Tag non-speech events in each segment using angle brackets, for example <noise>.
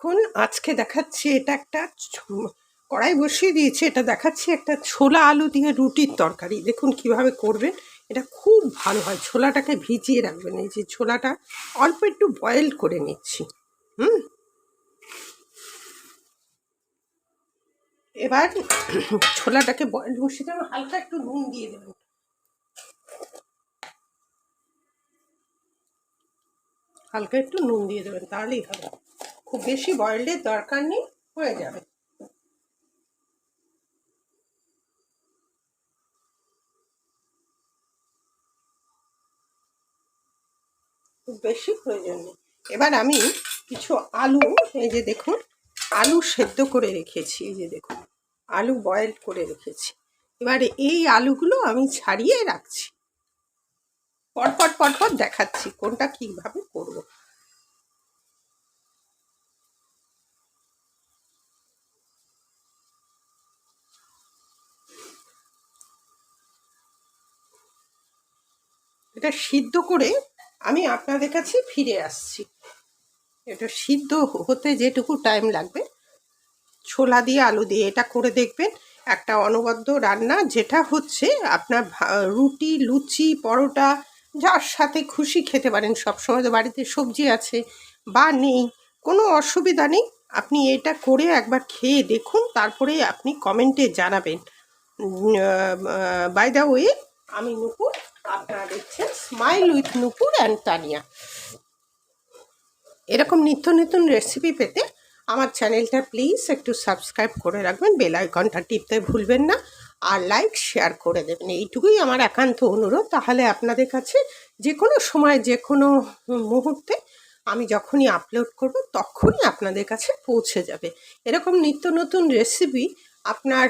দেখুন আজকে দেখাচ্ছি এটা একটা কড়াই বসিয়ে দিয়েছি। এটা দেখাচ্ছি একটা ছোলা আলু দিয়ে রুটির তরকারি। দেখুন কীভাবে করবেন। এটা খুব ভালো হয়। ছোলাটাকে ভিজিয়ে রাখবেন। এই যে ছোলাটা অল্প একটু বয়েল করে নিচ্ছি। হুম? এবার <clears throat> ছোলাটাকে বয়েল বসিয়ে দেবেন হালকা একটু নুন দিয়ে দেবেন হালকা একটু নুন দিয়ে দেবেন। তাহলেই হবে। খুব বেশি বয়েলের দরকার নেই, হয়ে যাবে। খুব বেশি প্রয়োজন নেই। এবার আমি কিছু আলু, এই যে দেখুন, আলু সেদ্ধ করে রেখেছি, এই যে দেখুন, আলু বয়েল করে রেখেছি। এবারে এই আলুগুলো আমি ছাড়িয়ে রাখছি। পরপর পরপর দেখাচ্ছি কোনটা কীভাবে করব। এটা সিদ্ধ করে আমি আপনাদের কাছে ফিরে আসছি। এটা সিদ্ধ হতে যেটুকু টাইম লাগবে। ছোলা দিয়ে আলু দিয়ে এটা করে দেখবেন। একটা অনবদ্য রান্না যেটা হচ্ছে আপনার রুটি, লুচি, পরোটা, যার সাথে খুশি খেতে পারেন। সবসময় তো বাড়িতে সবজি আছে বা নেই, কোনো অসুবিধা নেই। আপনি এটা করে একবার খেয়ে দেখুন, তারপরে আপনি কমেন্টে জানাবেন। বাই ওয়ে আমি নুপুর আপনারা দেখছেন smile with Nupur and Tania এরকম নিত্য নতুন রেসিপি পেতে আমার চ্যানেলটা প্লিজ একটু সাবস্ক্রাইব করে রাখবেন বেল আইকনটা টিপতে ভুলবেন না, আর লাইক শেয়ার করে দেবেন। এইটুকুই আমার একান্ত অনুরোধ। তাহলে আপনাদের কাছে যে কোনো সময় যে কোনো মুহূর্তে আমি যখনই আপলোড করব, তখনই আপনাদের কাছে পৌঁছে যাবে। এরকম নিত্য নতুন রেসিপি আপনার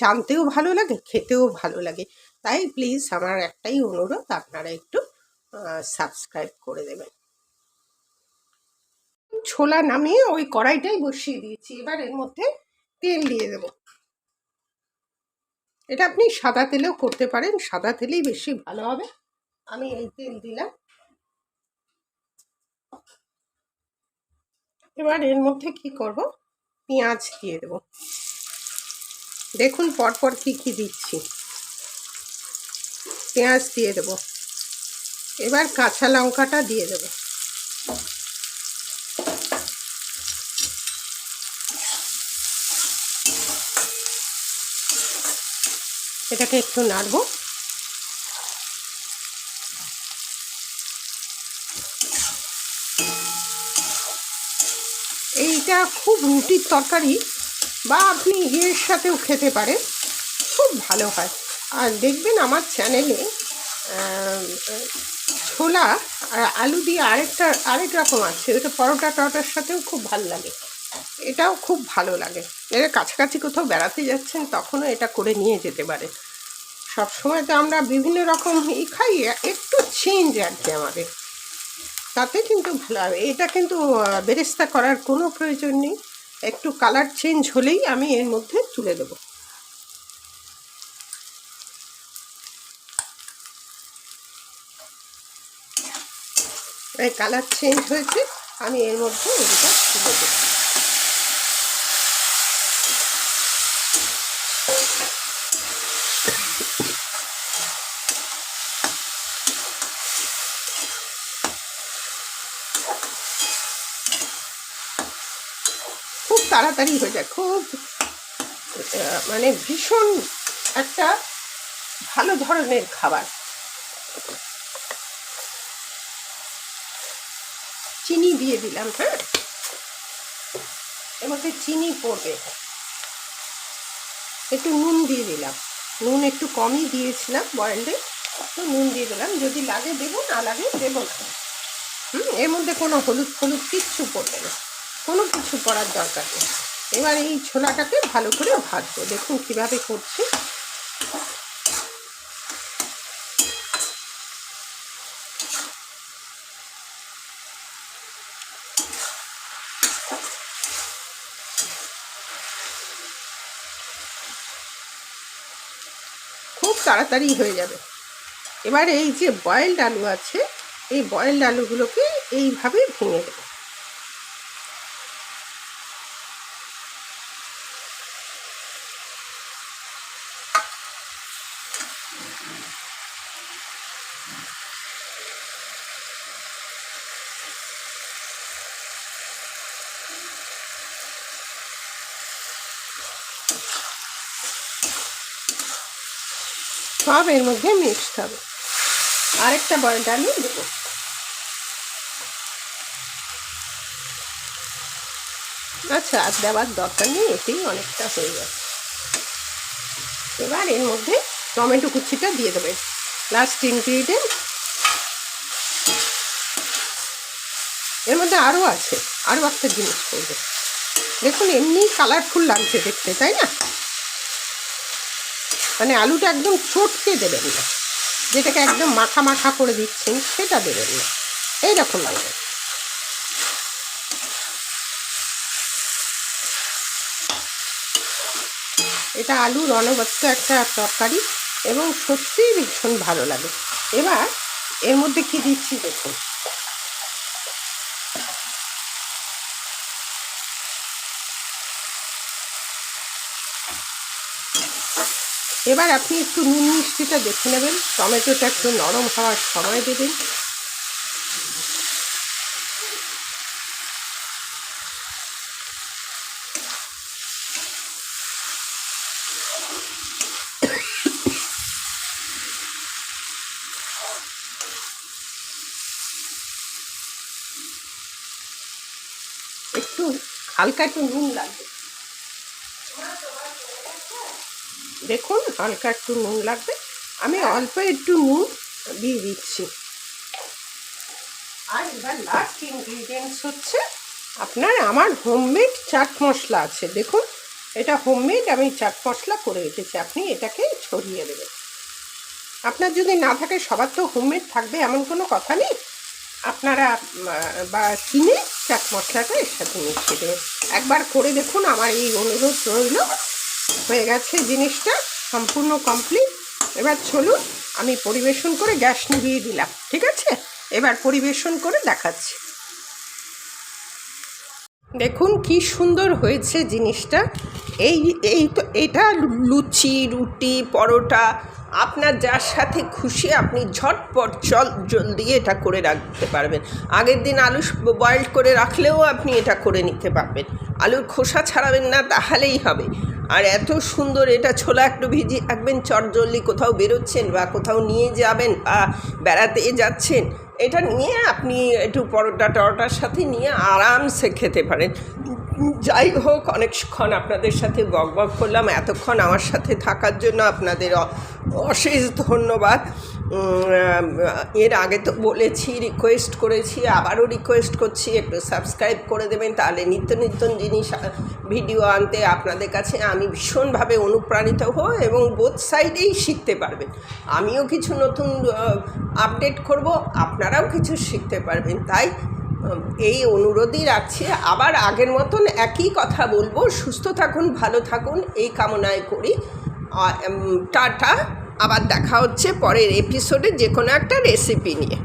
জানতেও ভালো লাগে, খেতেও ভালো লাগে। তাই প্লিজ আমার একটাই অনুরোধ, আপনারা একটু সাবস্ক্রাইব করে দেবেন। ছোলা নামিয়ে ওই কড়াইটাই বসিয়ে দিয়েছি, এবার এর মধ্যে তেল দিয়ে দেব। এটা আপনি সাদা তেলেও করতে পারেন, সাদা তেলেই বেশি ভালো হবে। আমি এই তেল দিলাম। এবার এর মধ্যে কি করব? পেঁয়াজ দিয়ে দেব। দেখুন পরপর কি কি দিচ্ছি। পেঁয়াজ দিয়ে দেব। এবার কাঁচা লঙ্কাটা দিয়ে দেবো। এটাকে একটু নাড়বো। এইটা খুব রুটির তরকারি, বা আপনি ইয়ের সাথেও খেতে পারেন। খুব ভালো হয়। আর দেখবেন আমার চ্যানেলে ছোলা আর আলু দিয়ে আরেকটা, আরেক রকম আছে। ওটা পরোটা টরোটার সাথেও খুব ভালো লাগে। এটাও খুব ভালো লাগে। এরা কাছাকাছি কোথাও বেড়াতে যাচ্ছেন, তখনও এটা করে নিয়ে যেতে পারেন সব সময় তো আমরা বিভিন্ন রকম ই খাই, একটু চেঞ্জ আর কি আমাদের। তাতে কিন্তু ভালো হবে এটা কিন্তু বেরেস্তা করার কোনো প্রয়োজন নেই। একটু কালার চেঞ্জ হলেই আমি এর মধ্যে তুলে দেবো। এই কালার চেঞ্জ হয়েছে, আমি এর মধ্যে এটা তুলে দেবো। খুব তাড়াতাড়ি হয়ে যায়, খুব মানে ভীষণ একটা ভালো ধরনের খাবার চিনি দিয়ে দিলাম হ্যাঁ? মধ্যে চিনি পড়বে। একটু নুন দিয়ে দিলাম। নুন একটু কমই দিয়েছিলাম বয়েলডে তো নুন দিয়ে দিলাম। যদি লাগে দেবো, না লাগে দেবো না। হুম, এর মধ্যে কোনো হলুদ ফলুদ কিচ্ছু পড়বে না। কোনো কিছু পড়ার দরকার নেই। এবার এই ছোলাটাকে ভালো করে ভাজবো। দেখুন কীভাবে করছি। তাড়াতাড়ি হয়ে যাবে। এবার এই যে বয়েলড আলু আছে, এই বয়েলড আলুগুলোকে এইভাবে ভেঙে দেবো। সব এর মধ্যে মিক্সড হবে। আরেকটা বয়েল আলু দেবো। আচ্ছা আর দেওয়ার দরকার নেই, এতেই অনেকটা হয়ে যাচ্ছে এবার এর মধ্যে টমেটো কুচিটা দিয়ে দেবেন লাস্ট ইনগ্রিডিয়েন্ট এর মধ্যে আরও আছে, আরও একটা জিনিস করবে। দেখুন, এমনি কালারফুল লাগছে দেখতে, তাই না? মানে আলুটা একদম চটকে দেবেন না। যেটাকে একদম মাখা মাখা করে দিচ্ছেন, সেটা দেবেন না। এইরকম লাগবে এটা আলুর অনবদ্য একটা তরকারি এবং সত্যিই ভীষণ ভালো লাগে। এবার এর মধ্যে কি দিচ্ছি দেখুন। এবার আপনি একটু নুন মিষ্টিটা দেখে নেবেন। টমেটোটা একটু নরম হওয়ার সময় দেবেন। একটু হালকা একটু নুন লাগবে। দেখুন হালকা একটু নুন লাগবে। আমি অল্প একটু নুন দিয়ে দিচ্ছি। আর এবার লাস্ট ইনগ্রিডিয়েন্টস হচ্ছে আপনার আমার হোমমেড চাট মশলা আছে। দেখুন এটা হোমমেড আমি চাট মশলা করে রেখেছি। আপনি এটাকে ছড়িয়ে দেবেন। আপনার যদি না থাকে সবার তো হোমমেড থাকবে এমন কোনো কথা নেই। আপনারা বা কিনে চাট মশলাটা এর সাথে মিশিয়ে দেবেন। একবার করে দেখুন আমার এই অনুরোধ রইল। হয়ে গেছে জিনিসটা সম্পূর্ণ কমপ্লিট এবার চলুন আমি পরিবেশন করে গ্যাস নিভিয়ে দিলাম, ঠিক আছে? এবার পরিবেশন করে দেখাচ্ছি। দেখুন কি সুন্দর হয়েছে জিনিসটা। এই এই তো, এটা লুচি, রুটি, পরোটা আপনার যার সাথে খুশি আপনি ঝটপট চল, জলদি এটা করে রাখতে পারবেন। আগের দিন আলু বয়েল করে রাখলেও আপনি এটা করে নিতে পারবেন। আলুর খোসা ছাড়াবেন না, তাহলেই হবে। আর এত সুন্দর এটা ছোলা একটু ভিজিয়ে রাখবেন চটজলদি কোথাও বেরোচ্ছেন বা কোথাও নিয়ে যাবেন বা বেড়াতে যাচ্ছেন এটা নিয়ে আপনি একটু পরোটা টরোটার সাথে নিয়ে আরামসে খেতে পারেন। যাই হোক, অনেকক্ষণ আপনাদের সাথে বক বক করলাম। এতক্ষণ আমার সাথে থাকার জন্য আপনাদের অশেষ ধন্যবাদ। এর আগে তো বলেছি রিকোয়েস্ট করেছি, আবারও রিকোয়েস্ট করছি, একটু সাবস্ক্রাইব করে দেবেন, তাহলে নিত্য নিত্য জিনিস ভিডিও আনতে আপনাদের কাছে আমি ভীষণভাবে অনুপ্রাণিত হব এবং বোথ সাইডেই শিখতে পারবেন। আমিও কিছু নতুন আপডেট করব, আপনারাও কিছু শিখতে পারবেন। তাই এই অনুরোধই রাখছি। আবার আগের মতন একই কথা বলব। সুস্থ থাকুন, ভালো থাকুন, এই কামনায় করি। টাটা। আবার দেখা হচ্ছে পরের এপিসোডে যে কোনো একটা রেসিপি নিয়ে।